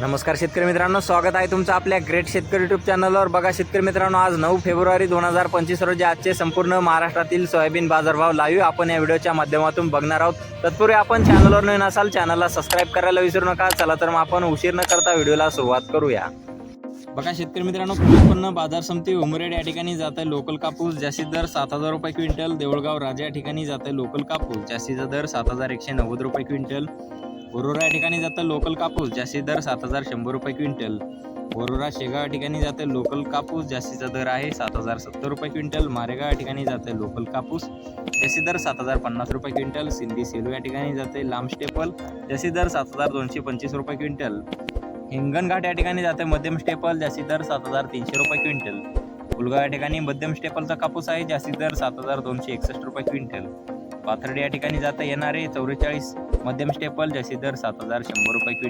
नमस्कार शेतकरी मित्रांनो स्वागत आहे तुमचं आपल्या ग्रेट शेतकरी युट्यूब चॅनलवर बघा शेतकरी मित्रांनो आज नऊ फेब्रुवारी दोन हजार पंचवीस रोजी आजचे संपूर्ण महाराष्ट्रातील सोयाबीन बाजारभाव लाईव्ह आपण या व्हिडिओच्या माध्यमातून बघणार आहोत. तत्पूर्वी आपण चॅनलवर नवीन असाल चॅनलला सबस्क्राईब करायला विसरू नका. चला तर मग आपण उशीर न करता व्हिडिओला सुरुवात करूया. बघा शेतकरी मित्रांनो उत्पन्न बाजार समिती उमरेड या ठिकाणी जात आहे लोकल कापूस जास्तीत दर सात हजार रुपये क्विंटल. देऊळगाव राजा या ठिकाणी जात आहे लोकल कापूस जास्तीचा दर सात हजार एकशे नव्वद रुपये क्विंटल. वरोरा या ठिकाणी जातं लोकल कापूस जास्तीत दर सात हजार शंभर रुपये क्विंटल. वरोरा शेगाव या ठिकाणी जाते लोकल कापूस जास्तीचा दर आहे सात हजार सत्तर रुपये क्विंटल. मारेगाव या ठिकाणी जाते लोकल कापूस जास्तीत दर सात हजार पन्नास रुपये क्विंटल. सिंधी सेलू या ठिकाणी जाते लांब स्टेपल जास्तीत दर सात हजार दोनशे पंचवीस रुपये क्विंटल. हिंगणघाट या ठिकाणी जाते मध्यम स्टेपल जास्तीत दर सात हजार तीनशे रुपये क्विंटल. उलगाव या ठिकाणी मध्यम स्टेपलचा कापूस आहे जास्तीत दर सात हजार दोनशे एकसष्ट रुपये क्विंटल. पाथर्डी या ठिकाणी जाता येणारे चौवेचाळीस मध्यम स्टेपल जशी दर सात हजार शंभर रुपये क्विंटल